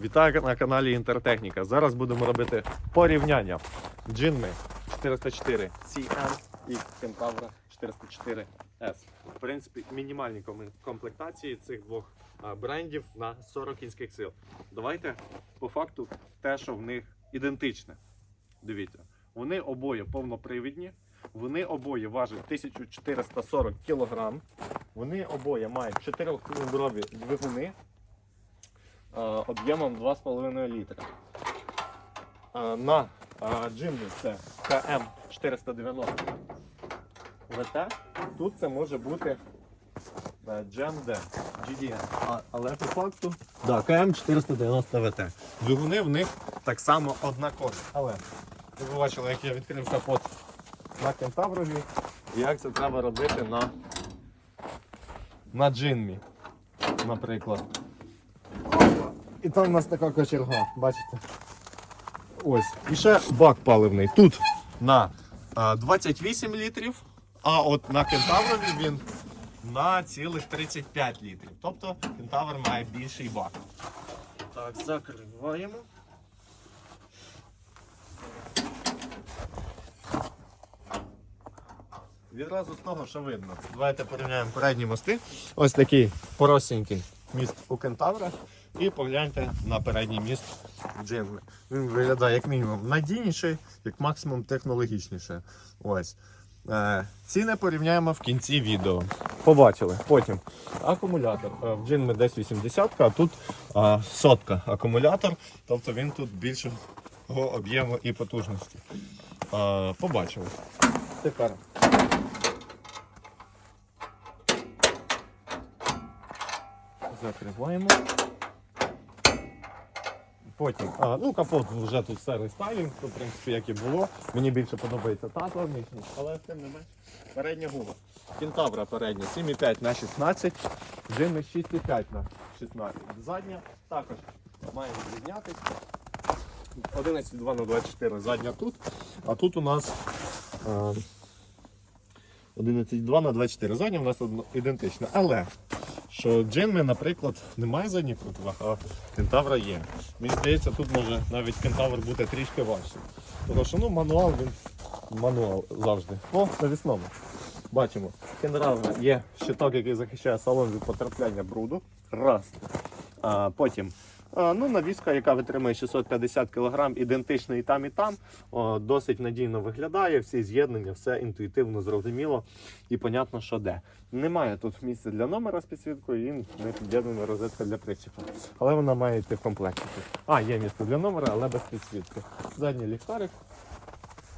Вітаю на каналі Інтертехніка. Зараз будемо робити порівняння джинми 404 CM і Kentavra 404 S. В принципі, мінімальні комплектації цих двох брендів на 40 кінських сил. Давайте по факту те, що в них ідентичне. Дивіться, вони обоє повнопривідні, вони обоє важать 1440 кг, вони обоє мають 4-циліндрові двигуни е, об'ємом 2,5 літра. Е, На е, джимні це КМ 490 ВТ. Тут це може бути е, GMD, GDN. Але по факту да, КМ 490 ВТ. Двигуни в них так само однакові. Але ви бачили, як я відкрив капот на кентаврові як це треба робити на, на джинмі, наприклад. І там у нас така кочерга, бачите? Ось. І ще бак паливний. Тут на а, 28 літрів, а от на кентаврові він на цілих 35 літрів. Тобто кентавр має більший бак. Так, закриваємо. Відразу з того, що видно. Давайте порівняємо передні мости. Ось такий поросенький міст у кентавра. І погляньте на передній міст Джинми. Він виглядає як мінімум надійніший, як максимум технологічніше. Ось. Е, ціни порівняємо в кінці відео. Побачили. Потім акумулятор. Е, в Джинми десь 80, а тут е, сотка акумулятор, тобто він тут більшого об'єму і потужності. Побачили. Тепер. Закриваємо. Потім, а, ну капот вже тут серий стайлінг, то, в принципі, як і було. Мені більше подобається та плавничність, але тим не менш. Передня гума. Кентавра передня 7,5 на 16, джинми 6,5 на 16. Задня також має відрізнятись. 11,2 на 24 задня тут, а тут у нас е, 11,2 на 24. Задня у нас ідентична. Але що джинми, наприклад, немає задніх противаг, а кентавра є. Мені здається, тут може навіть кентавр бути трішки важчим. Тому що ну, мануал він мануал завжди. О, навісному. Бачимо, кентавра є щиток, який захищає салон від потрапляння бруду. Раз. А, потім ну, навіска, яка витримує 650 кг, ідентична і там, і там. Досить надійно виглядає, всі з'єднання, все інтуїтивно зрозуміло і понятно, що де. Немає тут місця для номера з підсвіткою і не під'єднана розетка для причепу. Але вона має йти в комплекті. А, є місце для номера, але без підсвітки. Задній ліхтарик.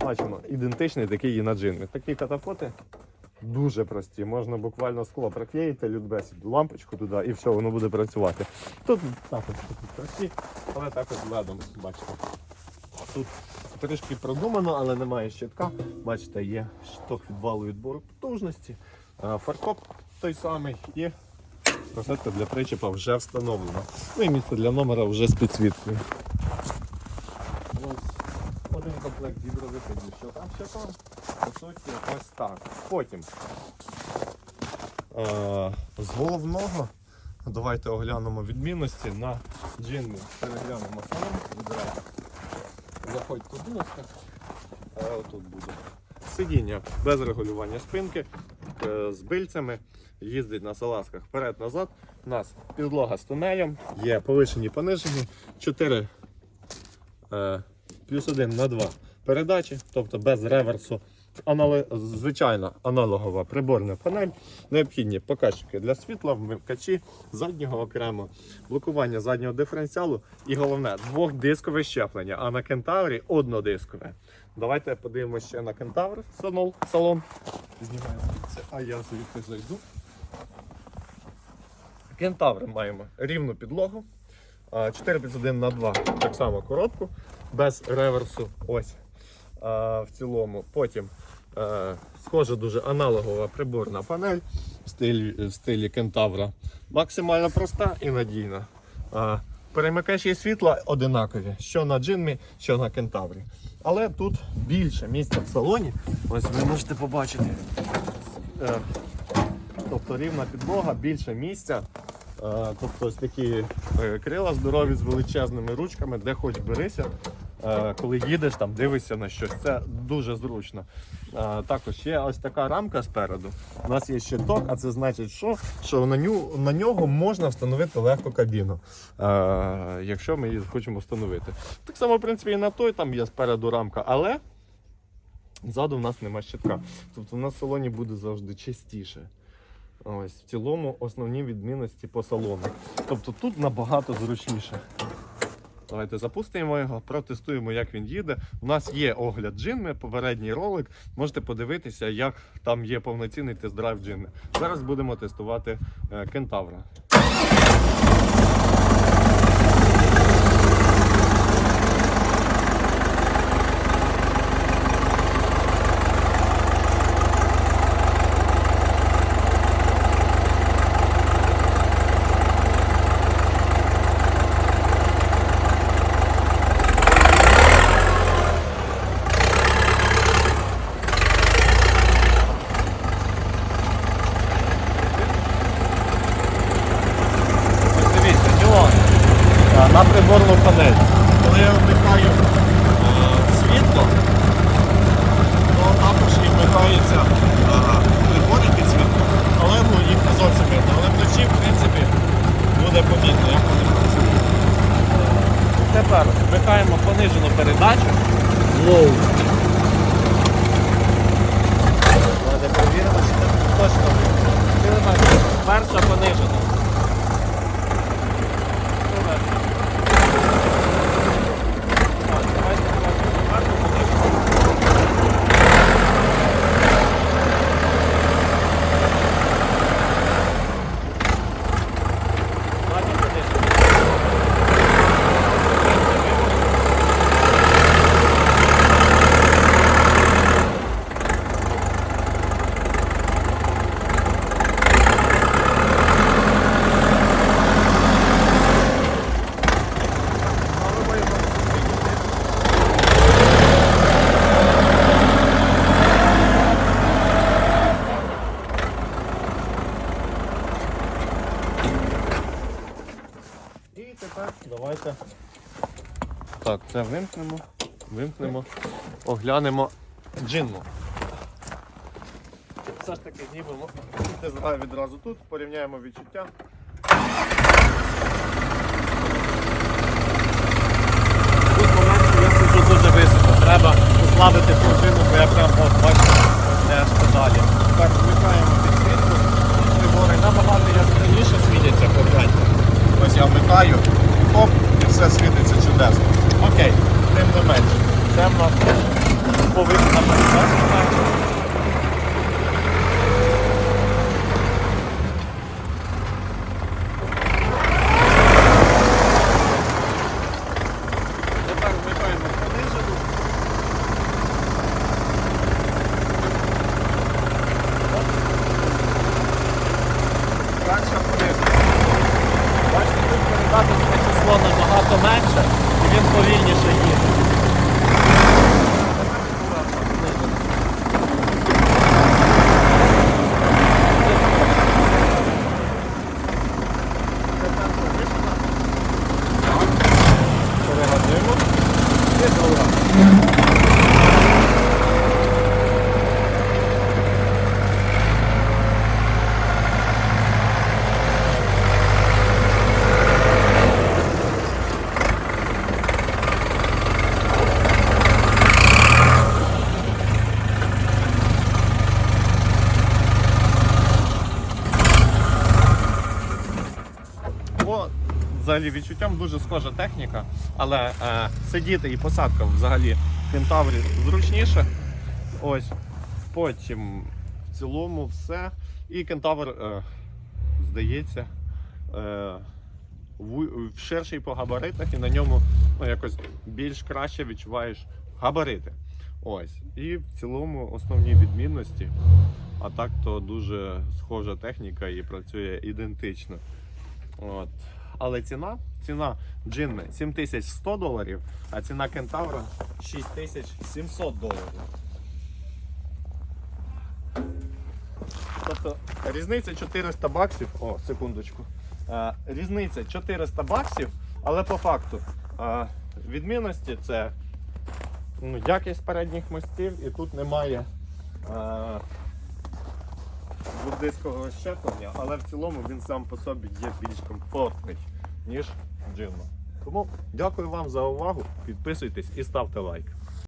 Бачимо, ідентичний такий і на джинмі. Такі катафоти дуже прості. Можна буквально скло приклеїти, людбесід, лампочку туди і все, воно буде працювати. Тут також прості, але також ледом, бачите. Тут трішки продумано, але немає щитка. Бачите, є щиток відвалу відбору потужності, фаркоп той самий і розетка для причепа вже встановлена. Ну і місце для номера вже з підсвіткою. Один комплект гідровиходів, що там, що там. По суті, ось так. Потім е, з головного давайте оглянемо відмінності на джинмі. Переглянемо салон, вибираємо. Заходь тут будочка, а отут буде. Сидіння без регулювання спинки е, з бильцями. Їздить на салазках вперед-назад. У нас підлога з тунелем, є повишені понижені, 4 е, плюс 1 на 2 передачі, тобто без реверсу. Анали... Звичайна аналогова приборна панель, необхідні показчики для світла, вмикачі, заднього окремо, блокування заднього диференціалу і головне двохдискове щеплення, а на кентаврі однодискове. Давайте подивимося ще на кентавр салон. салон. Знімаємо це, а я звідти зайду. Кентавр маємо рівну підлогу. 4 плюс 1 на 2. Так само коробку без реверсу. Ось а, в цілому. Потім е, схожа дуже аналогова приборна панель в стилі, в стилі кентавра. Максимально проста і надійна. А, перемикачі світла одинакові, що на джинмі, що на кентаврі. Але тут більше місця в салоні. Ось ви можете побачити. Е, тобто рівна підлога, більше місця. Е, Тобто ось такі е, крила здорові з величезними ручками, де хоч берися. Е, Коли їдеш, там дивишся на щось. Це дуже зручно. Також є ось така рамка спереду. У нас є щиток, а це значить, що, що на, нього можна встановити легко кабіну, якщо ми її хочемо встановити. Так само, в принципі, і на той там є спереду рамка, але ззаду в нас немає щитка. Тобто в нас в салоні буде завжди чистіше. Ось в цілому основні відмінності по салону. Тобто тут набагато зручніше. Давайте запустимо його, протестуємо, як він їде. У нас є огляд джинми, попередній ролик. Можете подивитися, як там є повноцінний тест-драйв джинми. Зараз будемо тестувати е, кентавра. Ось Дивіться, нюанс Е, на приборну панель. Коли я вмикаю е, світло, то також і вмикаються е, прибори під світло, але ну, їх не зовсім видно. Але вночі, в принципі, буде помітно, як вони працюють. Тепер вмикаємо понижену передачу. Воу. Давайте перевіримо, чи це точно видно. Перша понижена. Так, давайте покажемо четверту понижену. Ладно, понижену. Давайте. Так, це вимкнемо, вимкнемо, оглянемо джинну. Все ж таки знімемо тест-драйв відразу тут, порівняємо відчуття. Тут момент, що я сиджу дуже високо. Треба послабити пружину, бо я прям от бачу не аж педалі. Тепер вмикаємо підсвітку. Прибори набагато яскравіше світяться погляньте. Ось я вмикаю, хоп, і все світиться чудесно. Окей, тим не менше. Понижену. Перша понижена. Бачите, тут передаточне число набагато менше і він повільніше їде. Перегадуємо. І друга. По взагалі відчуттям дуже схожа техніка, але е, сидіти і посадка взагалі в кентаврі зручніше. Ось. Потім в цілому все. І кентавр, е, здається, е, в, в ширший по габаритах, і на ньому ну, якось більш краще відчуваєш габарити. Ось. І в цілому основні відмінності. А так то дуже схожа техніка і працює ідентично. От. Але ціна, ціна джинни 7100 доларів, а ціна кентавра 6700 доларів. Тобто різниця 400 баксів. О, секундочку. Е, різниця 400 баксів, але по факту е, відмінності це ну, якість передніх мостів і тут немає е, щеплення, але в цілому він сам по собі є більш комфортний, ніж Джинма. Тому дякую вам за увагу. Підписуйтесь і ставте лайк.